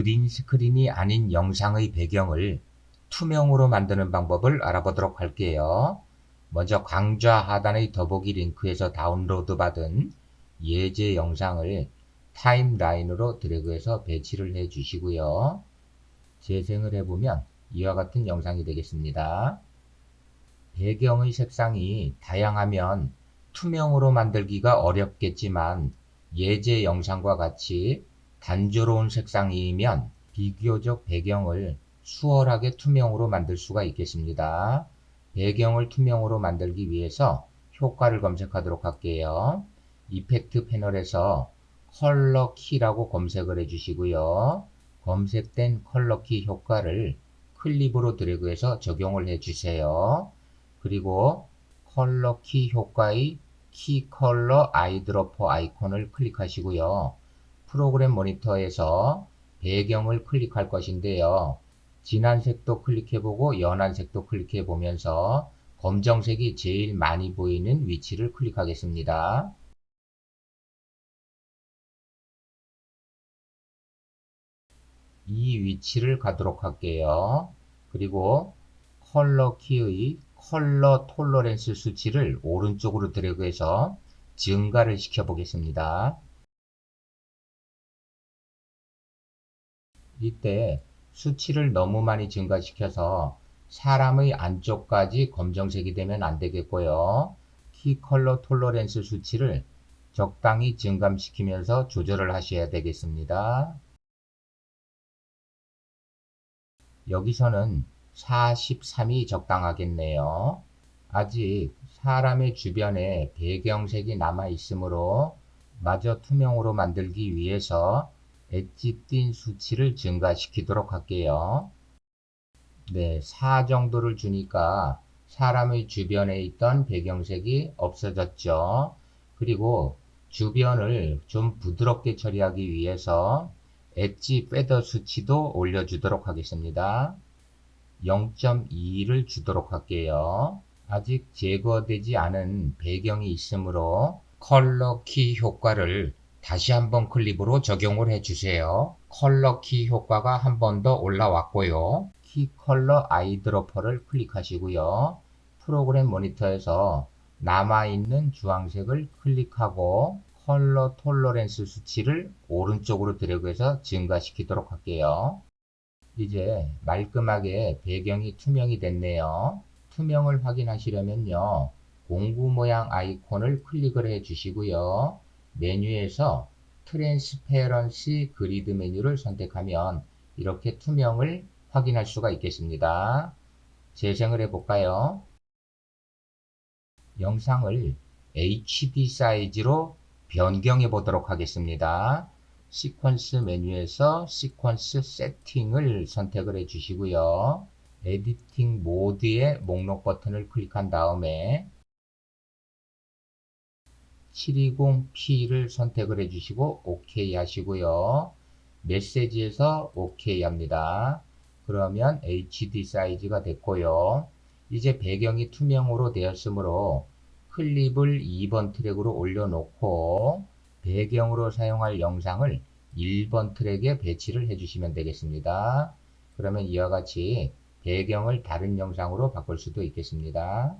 그린 스크린이 아닌 영상의 배경을 투명으로 만드는 방법을 알아보도록 할게요. 먼저 강좌 하단의 더보기 링크에서 다운로드 받은 예제 영상을 타임라인으로 드래그해서 배치를 해 주시고요. 재생을 해보면 이와 같은 영상이 되겠습니다. 배경의 색상이 다양하면 투명으로 만들기가 어렵겠지만 예제 영상과 같이 단조로운 색상이면 비교적 배경을 수월하게 투명으로 만들 수가 있겠습니다. 배경을 투명으로 만들기 위해서 효과를 검색하도록 할게요. 이펙트 패널에서 컬러 키라고 검색을 해주시고요. 검색된 컬러 키 효과를 클립으로 드래그해서 적용을 해주세요. 그리고 컬러 키 효과의 키 컬러 아이드로퍼 아이콘을 클릭하시고요. 프로그램 모니터에서 배경을 클릭할 것인데요. 진한 색도 클릭해보고 연한 색도 클릭해보면서 검정색이 제일 많이 보이는 위치를 클릭하겠습니다. 이 위치를 가도록 할게요. 그리고 컬러 키의 컬러 톨러렌스 수치를 오른쪽으로 드래그해서 증가를 시켜 보겠습니다. 이때 수치를 너무 많이 증가시켜서 사람의 안쪽까지 검정색이 되면 안 되겠고요. 키 컬러 톨러렌스 수치를 적당히 증감시키면서 조절을 하셔야 되겠습니다. 여기서는 43이 적당하겠네요. 아직 사람의 주변에 배경색이 남아 있으므로 마저 투명으로 만들기 위해서 엣지 띤 수치를 증가시키도록 할게요. 네, 4 정도를 주니까 사람의 주변에 있던 배경색이 없어졌죠. 그리고 주변을 좀 부드럽게 처리하기 위해서 엣지 페더 수치도 올려주도록 하겠습니다. 0.2를 주도록 할게요. 아직 제거되지 않은 배경이 있으므로 컬러 키 효과를 다시 한번 클립으로 적용을 해주세요. 컬러 키 효과가 한 번 더 올라왔고요. 키 컬러 아이드로퍼를 클릭하시고요. 프로그램 모니터에서 남아있는 주황색을 클릭하고 컬러 톨러렌스 수치를 오른쪽으로 드래그해서 증가시키도록 할게요. 이제 말끔하게 배경이 투명이 됐네요. 투명을 확인하시려면요. 공구 모양 아이콘을 클릭을 해 주시고요. 메뉴에서 트랜스페런시 그리드 메뉴를 선택하면 이렇게 투명을 확인할 수가 있겠습니다. 재생을 해 볼까요? 영상을 HD 사이즈로 변경해 보도록 하겠습니다. 시퀀스 메뉴에서 시퀀스 세팅을 선택을 해 주시고요. 에디팅 모드의 목록 버튼을 클릭한 다음에 720p를 선택을 해 주시고 OK 하시고요. 메시지에서 OK 합니다. 그러면 HD 사이즈가 됐고요. 이제 배경이 투명으로 되었으므로 클립을 2번 트랙으로 올려놓고 배경으로 사용할 영상을 1번 트랙에 배치를 해주시면 되겠습니다. 그러면 이와 같이 배경을 다른 영상으로 바꿀 수도 있겠습니다.